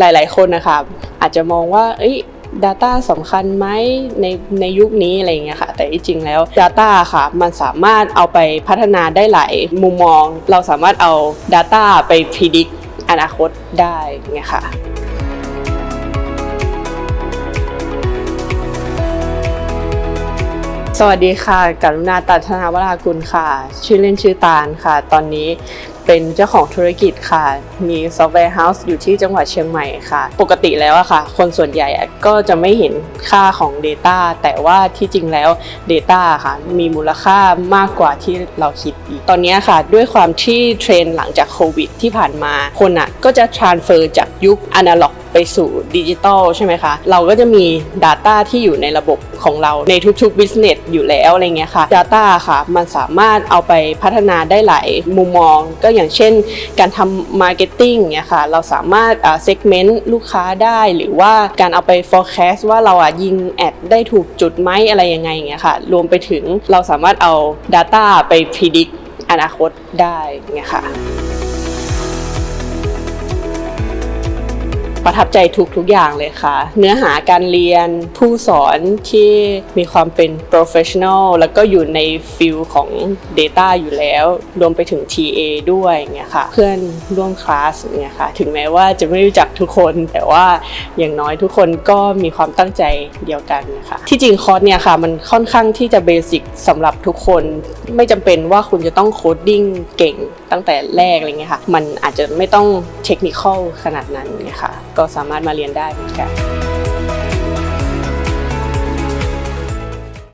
หลาย ๆ คนนะคะอาจจะมองว่า เอ้ย Data สำคัญไหมในในยุคนี้อะไรอย่างเงี้ยค่ะ แต่ที่จริงแล้ว Data ค่ะ มันสามารถเอาไปพัฒนาได้หลายมุมมอง เราสามารถเอา Data ไปพิจิตอนาคตได้อย่างเงี้ยค่ะ สวัสดีค่ะกรุณาตัธนาวรากุลค่ะ ชื่อเล่นชื่อตาลค่ะ ตอนนี้เป็นเจ้าของธุรกิจค่ะ มีซอฟต์แวร์เฮาส์อยู่ที่จังหวัดเชียงใหม่ค่ะ ปกติแล้วอะค่ะ คนส่วนใหญ่ก็จะไม่เห็นค่าของ Data แต่ว่าที่จริงแล้ว Data ค่ะ มีมูลค่ามากกว่าที่เราคิดอีก ตอนนี้ค่ะ ด้วยความที่เทรนด์หลังจากโควิดที่ผ่านมา คนอะก็จะ transfer จากยุคอนาล็อก ไปสู่ดิจิตอลใช่ไหมคะเราก็จะมี Data ที่อยู่ในระบบของเราในทุกๆ business อยู่แล้วอะไรเงี้ยค่ะ Data ค่ะมันสามารถเอาไปพัฒนาได้หลายมุมมอง ก็อย่างเช่น การทำ marketing เนี่ยค่ะเราสามารถ segment ลูกค้าได้หรือว่าการเอาไป forecast ว่าเราอะยิงแอดได้ถูกจุดไหมอะไรยังไงอย่างเงี้ยค่ะรวมไปถึงเราสามารถเอา Data ไป predict อนาคตได้เงี้ยค่ะ ประทับใจทุกๆอย่างเลยค่ะ เนื้อหาการเรียนผู้สอนที่มีความเป็น professional แล้วก็อยู่ในฟิลของ Data อยู่แล้ว รวมไปถึง TA ด้วยอย่างเงี้ยค่ะ เพื่อนร่วมคลาสอย่างเงี้ยค่ะ ถึงแม้ว่าจะไม่รู้จักทุกคน แต่ว่าอย่างน้อยทุกคนก็มีความตั้งใจเดียวกันนะคะที่จริงคอร์สเนี่ยค่ะ มันค่อนข้างที่จะเบสิกสำหรับทุกคน ไม่จำเป็นว่าคุณจะต้องโคดดิ้งเก่งตั้งแต่แรกอะไรเงี้ยค่ะ มันอาจจะไม่ต้องเทคนิคอลขนาดนั้นเนี่ยค่ะ ก็สามารถมาเรียนได้เหมือนกัน